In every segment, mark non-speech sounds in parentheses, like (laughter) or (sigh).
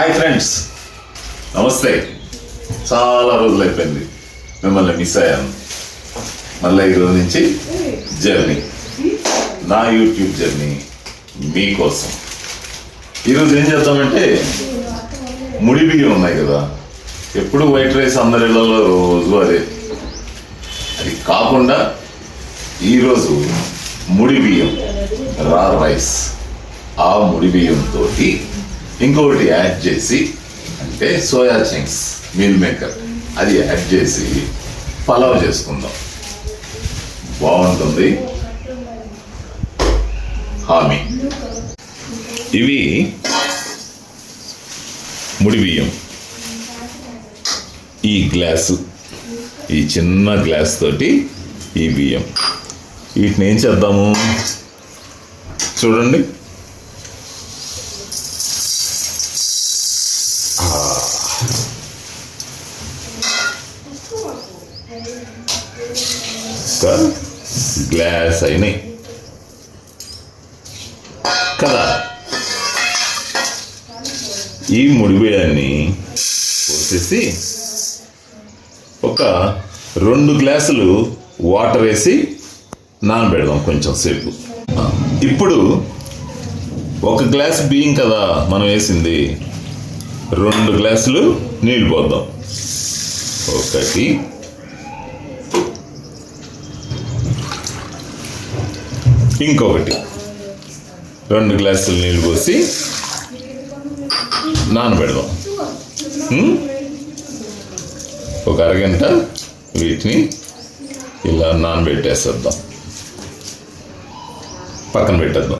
Hi friends నమస్తే. చాలా రోజులు అయిపోయింది మిమ్మల్ని మిస్ అయ్యాను. మళ్ళీ ఈరోజు నుంచి జర్నీ నా యూట్యూబ్ జర్నీ మీకోసం. ఈరోజు ఏం చేద్దామంటే ముడి బియ్యం ఉన్నాయి కదా. ఎప్పుడు వైట్ రైస్ అందరి ఇళ్ళలో రోజు అదే. అది కాకుండా ఈరోజు ముడి బియ్యం రా రైస్. ఆ ముడి బియ్యంతో ఇంకొకటి యాడ్ చేసి అంటే సోయా చంక్స్ మీల్ మేకర్ అది యాడ్ చేసి పలావ్ చేసుకుందాం. బాగుంటుంది. హామీ. ఇవి ముడి బియ్యం. ఈ గ్లాసు ఈ చిన్న గ్లాస్ తోటి ఈ బియ్యం. వీటిని ఏం చేద్దాము? చూడండి ఒక గ్లాస్ కదా? ఈ ముడివేయాన్ని పోసేసి ఒక రెండు గ్లాసులు వాటర్ వేసి నానబెడదాం కొంచెం సేపు. ఇప్పుడు ఒక గ్లాస్ బియ్యం కదా మనం వేసింది. రెండు గ్లాసులు నీళ్ళు పోద్దాం. ఒకటి ఇంకొకటి. రెండు గ్లాసులు నీళ్ళు పోసి నానబెడదాం. ఒక అరగంట వీటిని ఇలా నానబెట్టేసేద్దాం. పక్కన పెట్టేద్దాం.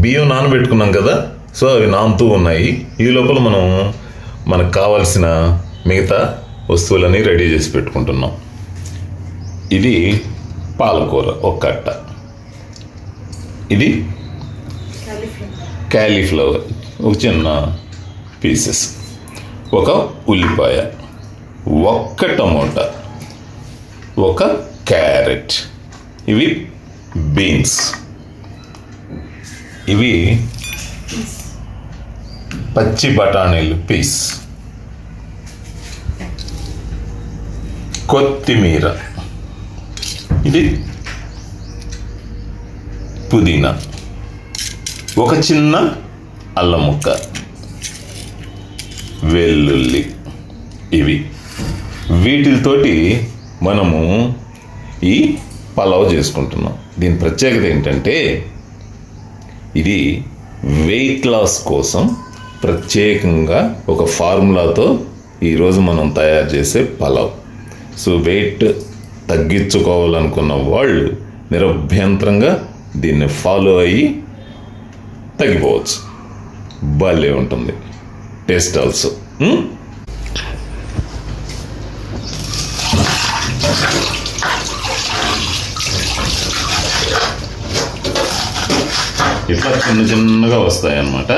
బియ్యం నానబెట్టుకున్నాం కదా సో అవి నానుతూ ఉన్నాయి. ఈ లోపల మనం మనకు కావాల్సిన మిగతా వస్తువులని రెడీ చేసి పెట్టుకుంటున్నాం. ఇది పాలకూర ఒక కట్ట ఇది? క్యాలీఫ్లవర్ ఒక చిన్న పీసెస్ ఒక ఉల్లిపాయ. ఒక్క టమోటా. ఒక క్యారెట్. ఇవి బీన్స్ ఇవి పచ్చి బఠానీలు పీస్ కొత్తిమీర. ఇది పుదీనా. ఒక చిన్న అల్లం ముక్క. వెల్లుల్లి ఇవి. వీటితోటి మనము ఈ పలావ్ చేసుకుంటున్నాం. దీని ప్రత్యేకత ఏంటంటే ఇది వెయిట్ లాస్ కోసం ప్రత్యేకంగా ఒక ఫార్ములాతో ఈరోజు మనం తయారు చేసే పలావ్. సో వెయిట్ తగ్గించుకోవాలనుకున్న వాళ్ళు నిరభ్యంతరంగా దీన్ని ఫాలో అయ్యి తగ్గిపోవచ్చు. భలే ఉంటుంది. Taste also hmm? ఇట్లా చిన్న చిన్నగా వస్తాయి అన్నమాట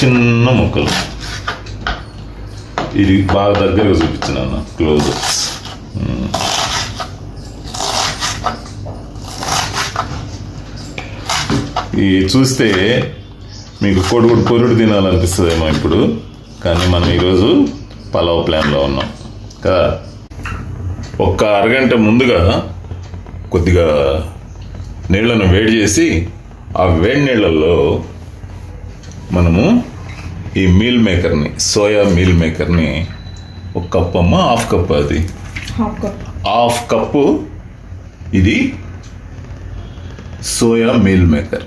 చిన్న ముక్కలు. ఇది బాగా దగ్గరగా చూపించిన క్లోజ్. ఈ చూస్తే మీకు కొడుకుడు పొరుడు తినాలనిపిస్తుందేమో ఇప్పుడు కానీ మనం ఈరోజు పలావ్ ప్లాన్లో ఉన్నాం. కదా? ఒక్క అరగంట ముందుగా కొద్దిగా నీళ్ళను వేడి చేసి ఆ వేడి నీళ్ళల్లో మనము ఈ మీల్ మేకర్ని సోయా మీల్ మేకర్ని ఒక కప్ అమ్మ హాఫ్ కప్ అది. హాఫ్ కప్ హాఫ్ కప్పు ఇది సోయా మీల్ మేకర్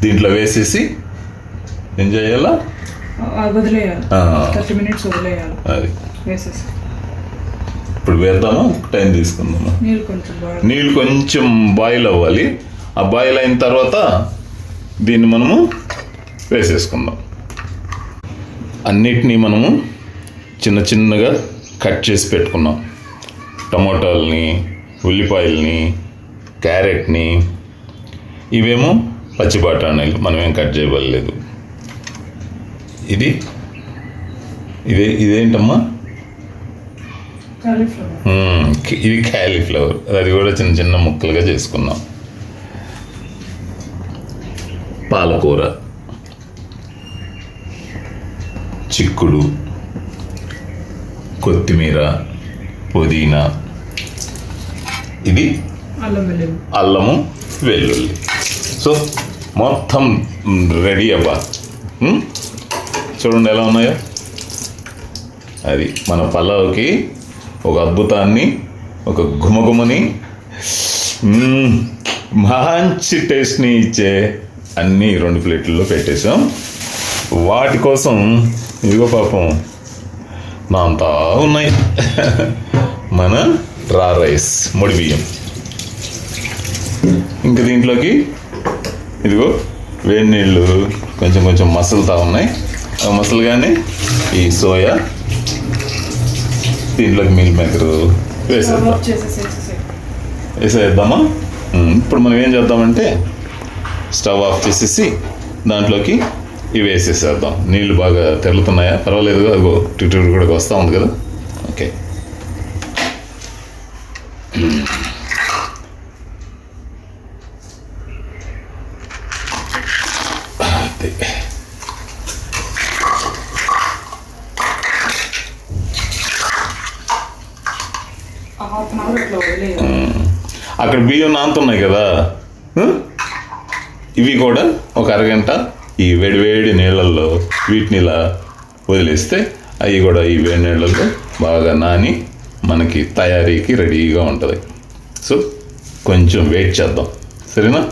దీంట్లో వేసేసి ఏం చేయాలా? అది. ఇప్పుడు వేద్దామా? టైం తీసుకుందామా? నీళ్ళు కొంచెం బాయిల్ అవ్వాలి. ఆ బాయిల్ అయిన తర్వాత దీన్ని మనము వేసేసుకుందాం. అన్నిటినీ మనము చిన్న చిన్నగా కట్ చేసి పెట్టుకున్నాం. టమోటాలని ఉల్లిపాయలని క్యారెట్ని. ఇవేమో పచ్చి బఠానీలు మనమేం కట్ చేయబడలేదు. ఇది? ఇదే ఇదేంటమ్మా. ఇది క్యాలీఫ్లవర్. అది కూడా చిన్న చిన్న ముక్కలుగా చేసుకున్నాం పాలకూర. చిక్కుడు కొత్తిమీర పుదీనా. ఇది అల్లము వెల్లుల్లి. సో మొత్తం రెడీ అవ్వ? చూడండి ఎలా ఉన్నాయో. అది మన పలావ్కి ఒక అద్భుతాన్ని ఒక గుమగుమని మంచి టేస్ట్ని ఇచ్చే అన్ని రెండు ప్లేట్లలో పెట్టేసాం వాటి కోసం ఇదిగో పాపం. నా అంతా ఉన్నాయి. మన రా రైస్ ముడి బియ్యం. ఇంకా దీంట్లోకి ఇదిగో వేడి నీళ్ళు కొంచెం కొంచెం మసలుతా ఉన్నాయి. ఆ మసలుగానే ఈ సోయా దీంట్లోకి మిల్ మేకర్ వేసేద్దాం. వేసేద్దామా? ఇప్పుడు మనం ఏం చేద్దామంటే స్టవ్ ఆఫ్ చేసేసి దాంట్లోకి ఇవి వేసేసేద్దాం. నీళ్ళు బాగా తెరులుతున్నాయా? పర్వాలేదు అదిగో టిటు కూడా వస్తూ ఉంది కదా. ఓకే. అక్కడ బియ్యం నానుతున్నాయి కదా? ఇవి కూడా ఒక అరగంట. ఈ వేడివేడి నీళ్ళల్లో వీటిని ఇలా వదిలేస్తే అవి కూడా ఈ వేడి నీళ్ళల్లో బాగా నాని మనకి తయారీకి రెడీగా ఉంటుంది. సో కొంచెం వెయిట్ చేద్దాం. సరేనా?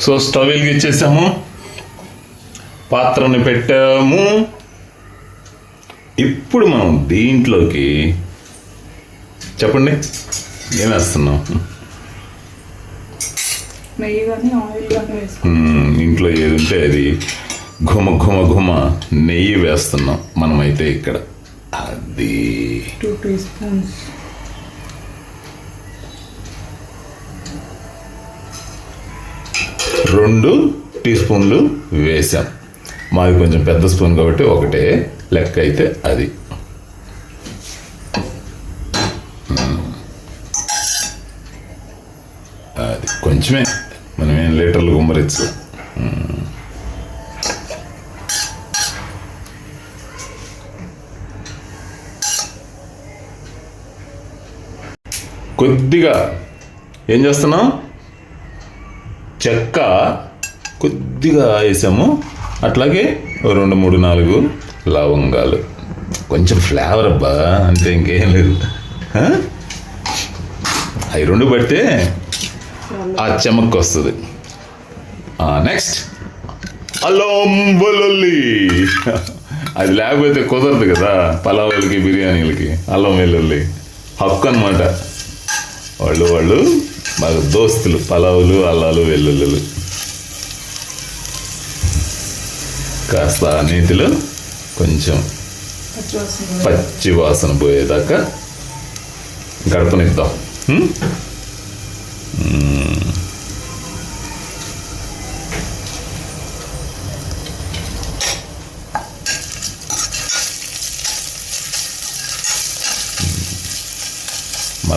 సో స్టవ్ వెలిగించేసాము. పాత్రని పెట్టాము. ఇప్పుడు మనం దీంట్లోకి చెప్పండి. ఏమేస్తున్నాం నెయ్యి కానీ ఆయిల్ కానీ వేసుకో. మ్మ్, ఇంట్లో ఏది ఉంటే అది ఘుమ ఘుమ ఘుమ నెయ్యి వేస్తున్నాం మనమైతే ఇక్కడ. అది. టూ టీ స్పూన్స్ రెండు టీ స్పూన్లు వేసాం. మాది కొంచెం పెద్ద స్పూన్ కాబట్టి ఒకటే లెక్క అయితే అది. అది కొంచెమే. లీటర్లు గుమ్మరిచ్చు. కొద్దిగా ఏం చేస్తున్నాం? చెక్క కొద్దిగా వేసాము. అట్లాగే రెండు మూడు నాలుగు లవంగాలు. కొంచెం ఫ్లేవర్ అబ్బా అంతే ఇంకేం లేదు. అవి రెండు పడితే ఆ చెమక్కు వస్తుంది. Uh, నెక్స్ట్ అల్లం వెల్లుల్లి. అది లేకపోతే కుదరదు కదా పలావులకి బిర్యానీలకి అల్లం వెల్లుల్లి. హక్కు అనమాట వాళ్ళు వాళ్ళు మాకు దోస్తులు పలావులు అల్లాలు వెల్లుల్లులు. కాస్త నీటిలో కొంచెం పచ్చివాసన పచ్చి వాసన పోయేదాకా గడపనిద్దాం.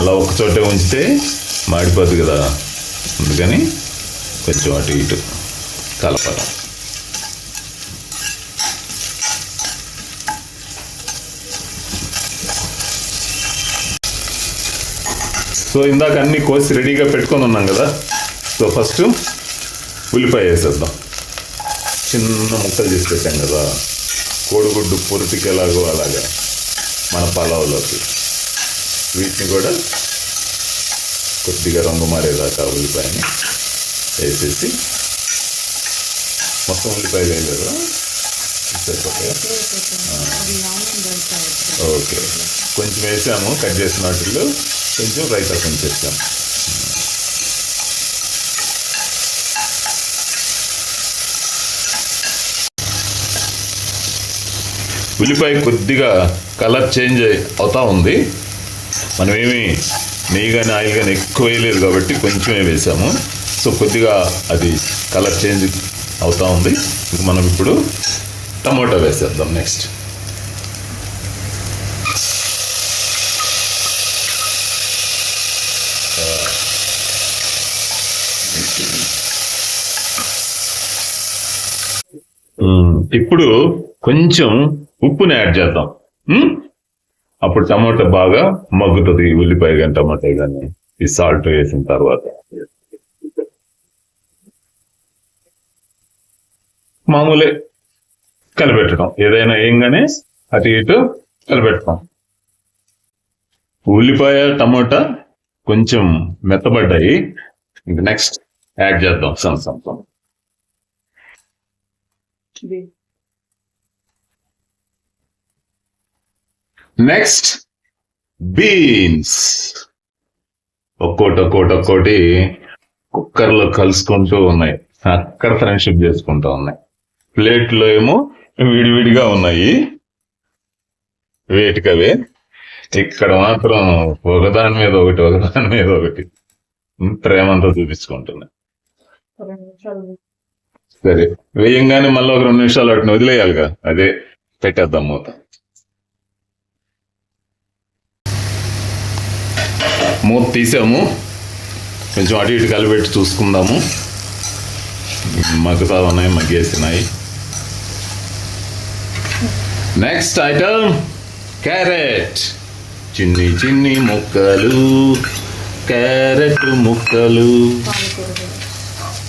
అలా ఒక చోటే ఉంచితే మాడిపోద్ది కదా. అందుకని కొంచెం అటు ఇటు కలపడం సో ఇందాక అన్నీ కోసి రెడీగా పెట్టుకొని ఉన్నాం కదా. సో ఫస్ట్ ఉల్లిపాయ వేసేద్దాం. చిన్న ముక్కలు చేసి పెట్టాం కదా. కోడిగుడ్డు పొరుటికి ఎలాగో అలాగా మన పలావులోకి. వీటిని కూడా కొద్దిగా రంగు మారేదాకా ఉల్లిపాయని వేసేసి మొత్తం ఉల్లిపాయ వేయలేదు ఓకే. కొంచెం వేసాము కట్ చేసిన వాటిల్లో కొంచెం రైతా కొంచెం ఉల్లిపాయ కొద్దిగా కలర్ చేంజ్ అవుతూ ఉంది. మనం ఏమి నెయ్యి కానీ ఆయిల్ కానీ ఎక్కువ వేయలేదు కాబట్టి కొంచెమే వేసాము సో కొద్దిగా అది కలర్ చేంజ్ అవుతూ ఉంది. మనం ఇప్పుడు టమాటో వేసేద్దాం నెక్స్ట్. ఇప్పుడు కొంచెం ఉప్పుని యాడ్ చేద్దాం. అప్పుడు టమాటా బాగా మగ్గుతుంది ఈ ఉల్లిపాయ కానీ టమాటా కానీ ఈ సాల్ట్ వేసిన తర్వాత. మామూలే కలిపెట్టడం ఏదైనా ఏంగానే అటు ఇటు కలిపెట్టడం ఉల్లిపాయ టమాటా కొంచెం మెత్తబడ్డాయి. ఇంకా నెక్స్ట్ యాడ్ చేద్దాం. సన్ నెక్స్ట్ బీన్స్ ఒక్కోటి ఒక్కోటి ఒక్కోటి కుక్కర్లో కలుసుకుంటూ ఉన్నాయి. అక్కడ ఫ్రెండ్షిప్ చేసుకుంటూ ఉన్నాయి. ప్లేట్లో ఏమో విడివిడిగా ఉన్నాయి. వేటికవే. ఇక్కడ మాత్రం ఒకదాని మీద ఒకటి ఒకదాని మీద ఒకటి. ప్రేమంతా చూపించుకుంటున్నాయి సరే. వేయంగానే మళ్ళీ ఒక రెండు నిమిషాలు వాటిని వదిలేయాలిగా. అదే పెట్టేద్దాం మూత. మూత తీసాము. కొంచెం అటు ఇటు కలిపెట్టి చూసుకుందాము. మగ్గుతా ఉన్నాయి మగ్గేసినాయి. నెక్స్ట్ ఐటమ్ క్యారెట్ చిన్ని చిన్ని ముక్కలు క్యారెట్ ముక్కలు.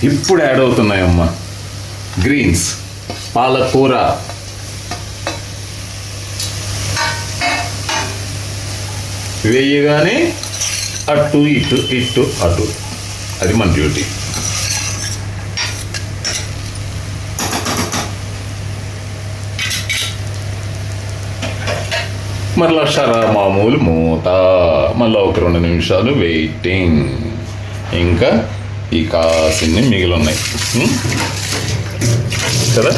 ఇప్పుడు యాడ్ అవుతున్నాయమ్మా. గ్రీన్స్ పాలకూర. వేయగానే అటు ఇటు ఇటు అటు. అది మన డ్యూటీ. మరలా షరా మామూలు మూత మళ్ళీ ఒక రెండు నిమిషాలు వెయిటింగ్ ఇంకా ఈ కాసిన్ని మిగిలి ఉన్నాయి కదా?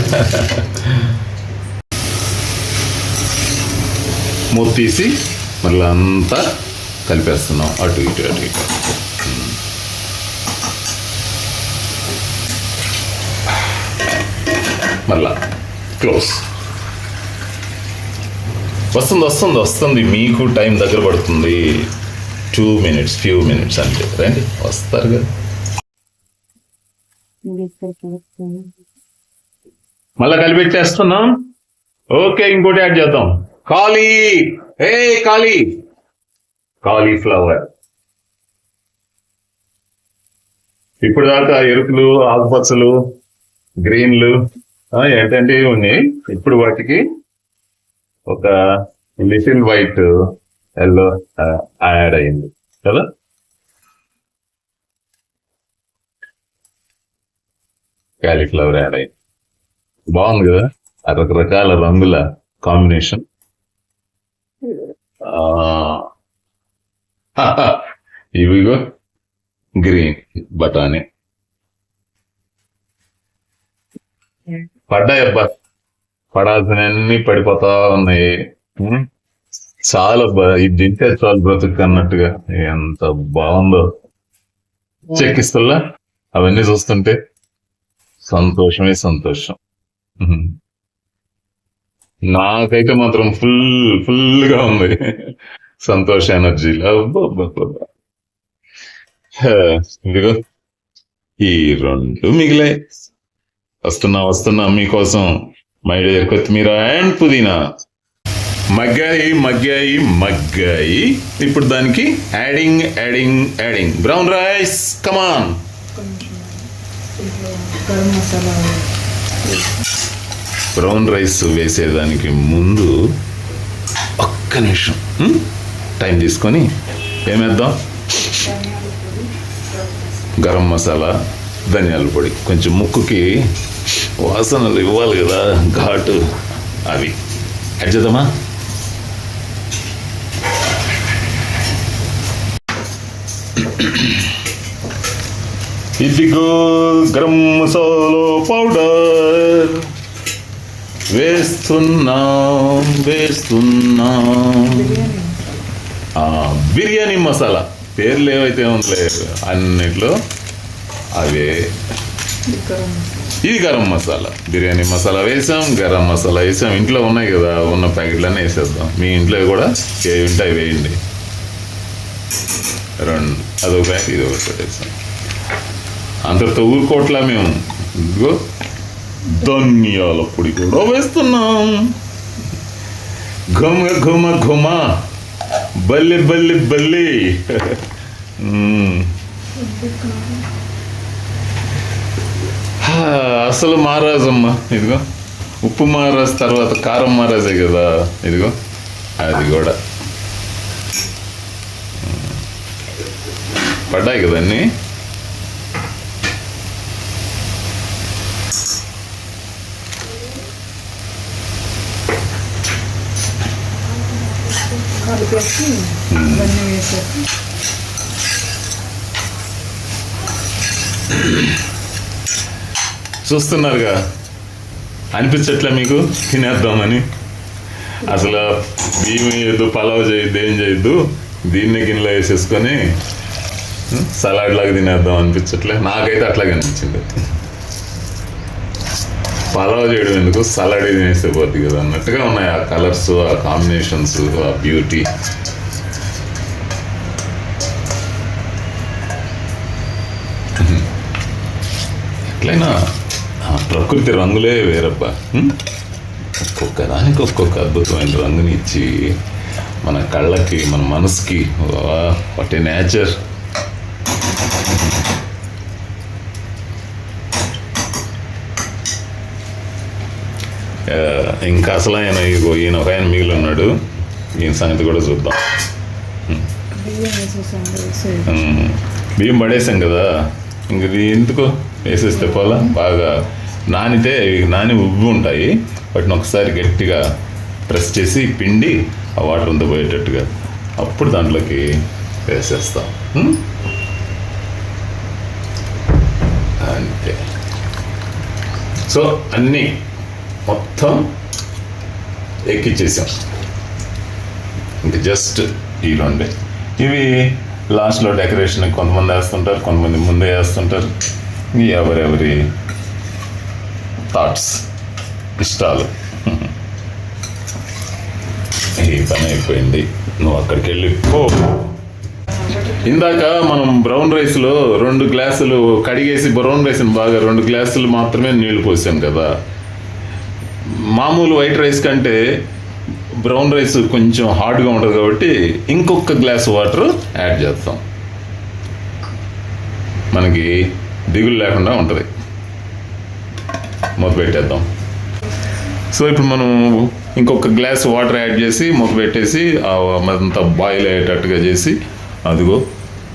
మూత తీసి మళ్ళీ అంతా కలిపేస్తున్నాం. అటు ఇటు అటు ఇటు. మళ్ళా క్లోజ్. వస్తుంది వస్తుంది వస్తుంది. మీకు టైం దగ్గర పడుతుంది. టూ మినిట్స్ ఫ్యూ మినిట్స్ అంటే రండి. వస్తారు కదా. మళ్ళా కలిపెట్టేస్తున్నాం. ఓకే ఇంకోటి యాడ్ చేద్దాం. ఖాళీ. ఏ ఖాళీ. కాలీఫ్లవర్. ఇప్పుడు దాకా ఎరుకులు ఆకుపచ్చలు గ్రీన్లు ఏంటంటే ఉన్నాయి ఇప్పుడు వాటికి ఒక లిటిల్ వైట్ ఎల్లో యాడ్ అయింది. కదా? క్యాలీఫ్లవర్ యాడ్ అయింది. బాగుంది కదా? ఆ రకరకాల రంగుల కాంబినేషన్. (laughs) ఇవిగో గ్రీన్ బఠానీ. పడ్డాయి అబ్బా. పడాల్సినవన్నీ పడిపోతా ఉన్నాయి. చాలా ఇది తింటే చాలు బ్రతుకు అన్నట్టుగా ఎంత బాగుందో. చెక్కిస్తుల్లా? అవన్నీ చూస్తుంటే సంతోషమే సంతోషం. నాకైతే మాత్రం ఫుల్ ఫుల్గా ఉంది. సంతోష్ ఎనర్జీలో ఇదిగో ఈ రెండు మిగిలే వస్తున్నా వస్తున్నా మీకోసం మై డియర్ కొత్తిమీర అండ్ పుదీనా మగ్గాయి మగ్గాయి మగ్గాయి ఇప్పుడు దానికి adding adding adding brown rice come on brown rice వేసేదానికి ముందు ఒక్క నిమిషం టైం తీసుకొని ఏమేద్దాం? గరం మసాలా ధనియాల పొడి. కొంచెం ముక్కుకి వాసనలు ఇవ్వాలి కదా ఘాటు అవి. యాడ్ చేద్దామా? ఇదిగో గరం మసాలా పౌడర్. వేస్తున్నాం వేస్తున్నాం. బిర్యానీ మసాలా. పేర్లు ఏవైతే ఉండలేదు అన్నిట్లో అవే. ఇది గరం మసాలా. బిర్యానీ మసాలా వేసాం గరం మసాలా వేసాం. ఇంట్లో ఉన్నాయి కదా ఉన్న ప్యాకెట్లన్నీ వేసేద్దాం. మీ ఇంట్లో కూడా ఏవి ఉంటే అవి వేయండి. రెండు. అదొక ప్యాక్ ఇది ఒకటి వేసాం అందరితో ఊరుకోట్లా మేము. ఇదిగో గరం ధనియాల పొడి కూడా వేస్తున్నాం. ఘుమ ఘుమ ఘుమ. బల్లి బల్లి బల్లి. అసలు మహారాజమ్మ ఇదిగో. ఉప్పు మహారాజ్ తర్వాత కారం మహారాజే కదా. ఇదిగో. అది కూడా. పడ్డాయి కదా అన్నీ ఇవన్నీ వేసాక చూస్తున్నారుగా. అనిపించట్లే మీకు? తినేద్దామని. అసలు బియ్యం వేయద్దు పలావ్ చేయొద్దు ఏం చేయొద్దు. దీన్ని గిన్నెలో వేసేసుకొని సలాడ్ లాగా తినేద్దాం అనిపించట్లే. నాకైతే అట్లాగే అనిపించింది. పలావ్ చేయడం ఎందుకు? సలాడ్ తినేస్తే పోద్ది కదా అన్నట్టుగా ఉన్నాయి. ఆ కలర్స్ ఆ కాంబినేషన్స్ ఆ బ్యూటీ ఎట్లయినా ప్రకృతి రంగులే వేరబ్బా. ఒక్కొక్క దానికి ఒక్కొక్క అద్భుతమైన రంగుని ఇచ్చి మన కళ్ళకి మన మనసుకి వాట్ ఏ నేచర్ ఇంకా అసలు ఆయన ఇగో ఈయన ఒక ఆయన మిగిలి ఉన్నాడు. ఈయన సంగతి కూడా చూద్దాం. బియ్యం పడేసాం కదా. ఇంక ఇది ఎందుకు వేసేస్తే పోలా? బాగా నానితే నాని ఉబ్బు ఉంటాయి. వాటిని ఒకసారి గట్టిగా ప్రెస్ చేసి పిండి ఆ వాటర్ అంతా పోయేటట్టుగా అప్పుడు దాంట్లోకి వేసేస్తాం. అంతే. సో అన్నీ మొత్తం ఎక్కిచ్చేసాం. ఇంక జస్ట్ ఈ రెండే. ఇవి లాస్ట్లో డెకరేషన్ కొంతమంది వేస్తుంటారు కొంతమంది ముందే వేస్తుంటారు. ఎవరెవరి థాట్స్ ఇష్టాలు. (laughs) ఈ పని అయిపోయింది. నువ్వు అక్కడికి వెళ్ళి పో. ఇందాక మనం బ్రౌన్ రైస్లో రెండు గ్లాసులు కడిగేసి బ్రౌన్ రైస్ని బాగా రెండు గ్లాసులు మాత్రమే నీళ్ళు పోసాం కదా. మామూలు వైట్ రైస్ కంటే బ్రౌన్ రైస్ కొంచెం హార్డ్గా ఉంటుంది కాబట్టి ఇంకొక గ్లాస్ వాటర్ యాడ్ చేస్తాం. మనకి దిగులు లేకుండా ఉంటుంది. మూత పెట్టేద్దాం. సో ఇప్పుడు మనం ఇంకొక గ్లాస్ వాటర్ యాడ్ చేసి మూత పెట్టేసి అదంతా అంతా బాయిల్ అయ్యేటట్టుగా చేసి అదిగో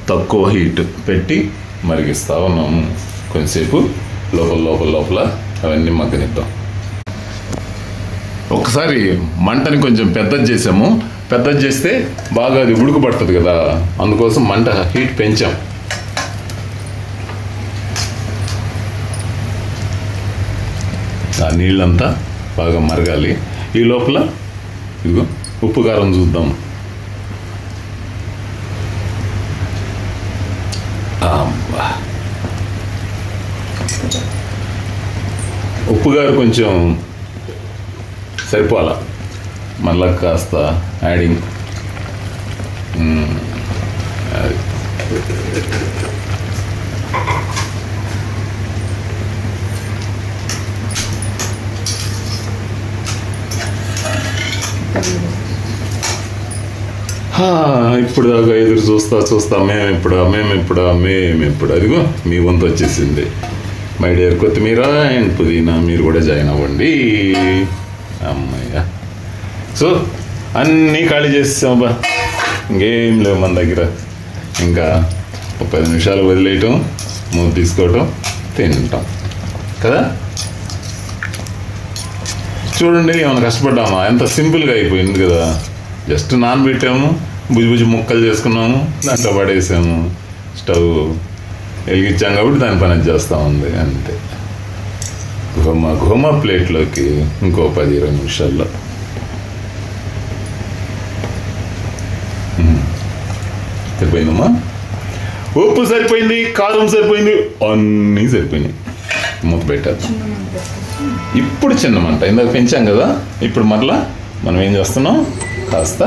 తక్కువ హీట్ పెట్టి మరిగిస్తా ఉన్నాము కొంచెంసేపు లోపల లోపల లోపల అవన్నీ మగ్గనిద్దాం. ఒకసారి మంటని కొంచెం పెద్దది చేసాము. పెద్దది చేస్తే బాగా అది ఉడుకుపడుతుంది కదా. అందుకోసం మంట హీట్ పెంచాం. ఆ నీళ్ళంతా బాగా మరగాలి. ఈ లోపల ఇదిగో ఉప్పు కారం చూద్దాం. ఉప్పు గారు కొంచెం సరిపోవాలా? మళ్ళా కాస్త యాడింగ్ ఇప్పుడు దాకా ఎదురు చూస్తా చూస్తా మేము ఎప్పుడా మేము ఎప్పుడా మేము ఇప్పుడు అదిగో మీ వంతు వచ్చేసింది. మై డియర్ కొత్తిమీర అండ్ పుదీనా మీరు కూడా జాయిన్ అవ్వండి. అమ్మయ్య. సో అన్నీ ఖాళీ చేసాం అబ్బా. ఇంకేం లేవు మన దగ్గర. ఇంకా ఒక పది నిమిషాలు వదిలేయటం మూత తీసుకోవటం తింటాం. కదా? చూడండి ఏమైనా కష్టపడ్డామా? ఎంత సింపుల్గా అయిపోయింది కదా. జస్ట్ నానబెట్టాము బుజ్జి బుజ్జి ముక్కలు చేసుకున్నాము దాంట్లో పడేసాము. స్టవ్ వెలిగించాం కాబట్టి దాని పని చేస్తూ ఉంది అంతే. ఘుమ ఘుమ ప్లేట్లోకి ఇంకో పది ఇరవై నిమిషాల్లో. సరిపోయిందమ్మా? ఉప్పు సరిపోయింది కారం సరిపోయింది అన్నీ సరిపోయినాయి. మూత పెట్టారు ఇప్పుడు చిన్నమంట ఇందాక పెంచాం కదా ఇప్పుడు మరలా మనం ఏం చేస్తున్నాం? కాస్త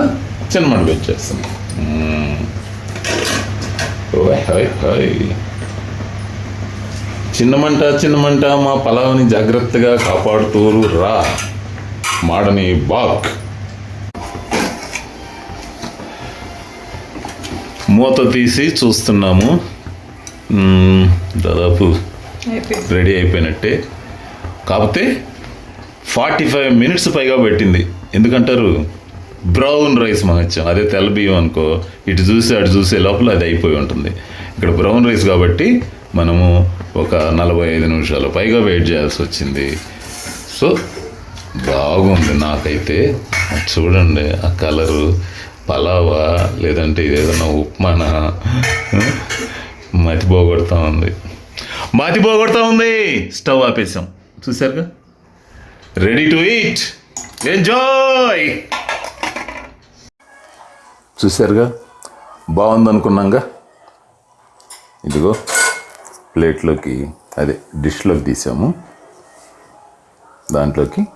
చిన్నమంట పెంచేస్తున్నాం మ్మ్. ఓయ్ హాయ్ చిన్నమంట చిన్నమంట మా పలావుని జాగ్రత్తగా కాపాడుతూరు రా. మాడని బాక్. మూత తీసి చూస్తున్నాము. దాదాపు రెడీ అయిపోయినట్టే. కాకపోతే ఫార్టీ ఫైవ్ మినిట్స్ పైగా పెట్టింది. ఎందుకంటారు? బ్రౌన్ రైస్ మహత్యం అదే తెల్ల బియ్యం అనుకో ఇటు చూసి అటు చూసే లోపల అది అయిపోయి ఉంటుంది. ఇక్కడ బ్రౌన్ రైస్ కాబట్టి మనము ఒక నలభై ఐదు నిమిషాలు పైగా వెయిట్ చేయాల్సి వచ్చింది. సో బాగుంది నాకైతే. అది చూడండి ఆ కలరు పలావా లేదంటే ఇదేదన్నా ఉప్మానా? మతి పోగొడతా ఉంది. మతి పోగొడతా ఉంది! స్టవ్ ఆపేసాం. చూసారుగా రెడీ టు ఈట్ ఎంజాయ్ చూసారుగా బాగుంది అనుకున్నాంగా ఇదిగో. ప్లేట్లోకి అదే డిష్లోకి తీసాము. దాంట్లోకి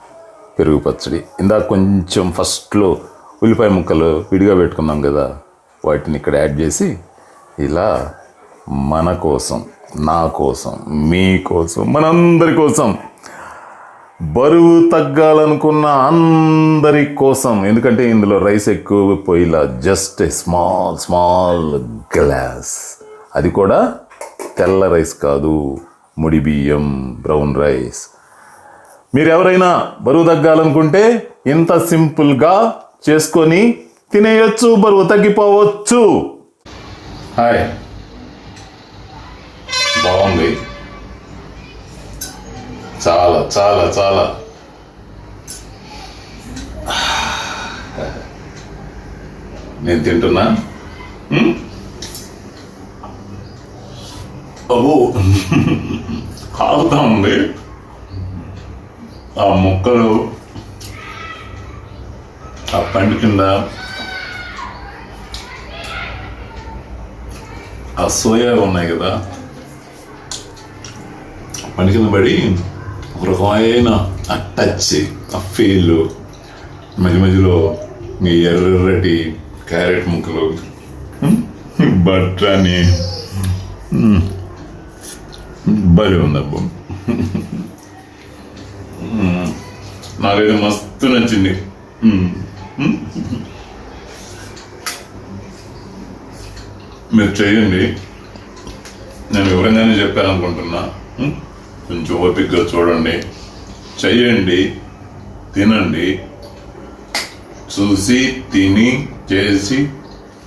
పెరుగు పచ్చడి. ఇందాక కొంచెం ఫస్ట్లో ఉల్లిపాయ ముక్కలు విడిగా పెట్టుకున్నాం కదా వాటిని ఇక్కడ యాడ్ చేసి ఇలా మన కోసం నా కోసం మీ కోసం మనందరి కోసం బరువు తగ్గాలనుకున్న అందరి కోసం. ఎందుకంటే ఇందులో రైస్ ఎక్కువ Poila just a small small glass. అది కూడా తెల్ల రైస్ కాదు ముడి బియ్యం బ్రౌన్ రైస్. మీరు ఎవరైనా బరువు తగ్గాలనుకుంటే ఇంత సింపుల్గా చేసుకొని తినేయొచ్చు బరువు తగ్గిపోవచ్చు. హాయ్. బాగుంది. చాలా చాలా చాలా. నేను తింటున్నా? హ్మ్? అబ్బో. కాలుతా ఉంది ఆ ముక్కలు ఆ పండు కింద ఆ సోయా ఉన్నాయి కదా. పండు కింద పడి ఒక రకమైన ఆ టచ్ ఆ ఫీల్ మధ్య మధ్యలో మీ ఎర్రటి క్యారెట్ ముక్కలు. బట్రాని. బలి ఉందబ్బు. నాకైతే మస్తు నచ్చింది. మీరు చేయండి. నేను వివరంగానే చెప్పాను అనుకుంటున్నా. కొంచెం ఓపికగా చూడండి. చెయ్యండి తినండి. చూసి తిని చేసి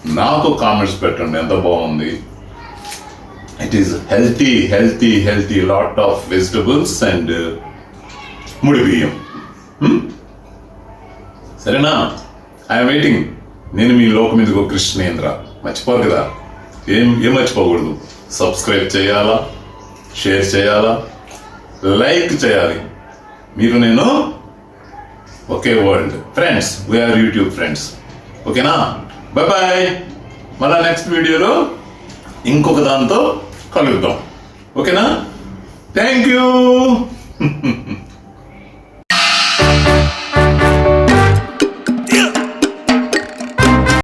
నాకు కామెంట్స్ పెట్టండి. ఎంత బాగుంది. It is healthy healthy healthy lot of vegetables and ముడి బియ్యం సరేనా? ఐఎమ్ వెయిటింగ్ నేను మీ లోకం మీదకు కృష్ణేంద్ర. మర్చిపోరు కదా? ఏం ఏం మర్చిపోకూడదు? సబ్స్క్రైబ్ చేయాలా? షేర్ చేయాలా? లైక్ చేయాలి. మీరు నేను ఒకే world friends we're YouTube friends ఓకేనా బాయ్ బాయ్ మళ్ళా నెక్స్ట్ వీడియోలో ఇంకొక దాంతో కలుద్దాం. ఓకేనా? Thank you (laughs)